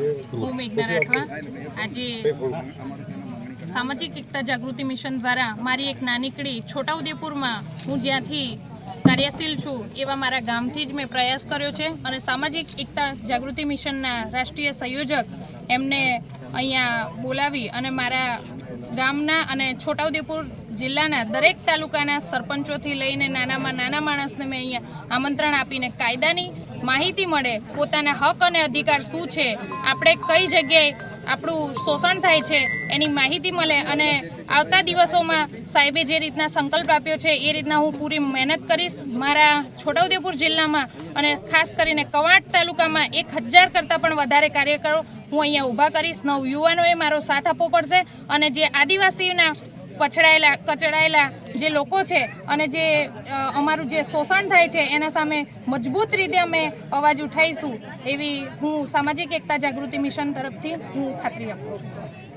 હું આજે સામાજિક એકતા જાગૃતિ મિશન દ્વારા મારી એક નાનીકડી છોટાઉદેપુરમાં હું જ્યાંથી કાર્યશીલ છું એવા મારા ગામથી જ મેં પ્રયાસ કર્યો છે અને સામાજિક એકતા જાગૃતિ મિશનના રાષ્ટ્રીય સંયોજક એમને અહીંયા બોલાવી અને મારા ગામના અને છોટાઉદેપુર જિલ્લાના દરેક તાલુકાના સરપંચોથી લઈને નાનામાં નાના માણસને મેં અહીંયા આમંત્રણ આપીને કાયદાની માહિતી મળે પોતાના હક અને અધિકાર શું છે, આપણે કઈ જગ્યાએ આપણું શોષણ થાય છે, એની માહિતી મળે અને આવતા દિવસોમાં સાહેબે જે રીતના સંકલ્પ આપ્યો છે, એ રીતના હું પૂરી મહેનત કરીશ. મારા છોટાઉદેપુર જિલ્લામાં અને ખાસ કરીને કવાંટ તાલુકામાં એક હજાર કરતાં પણ વધારે કાર્યકરો હું અહીંયા ઊભા કરીશ. નવ યુવાનોએ મારો સાથ આપવો પડશે અને જે આદિવાસીના પછડાયેલા, કચડાયેલા જે લોકો છે અને જે અમારું જે શોષણ થાય છે, એના સામે મજબૂત રીતે અમે અવાજ ઉઠાઈશું એવી હું સામાજિક એકતા જાગૃતિ મિશન તરફથી હું ખાતરી આપું છું.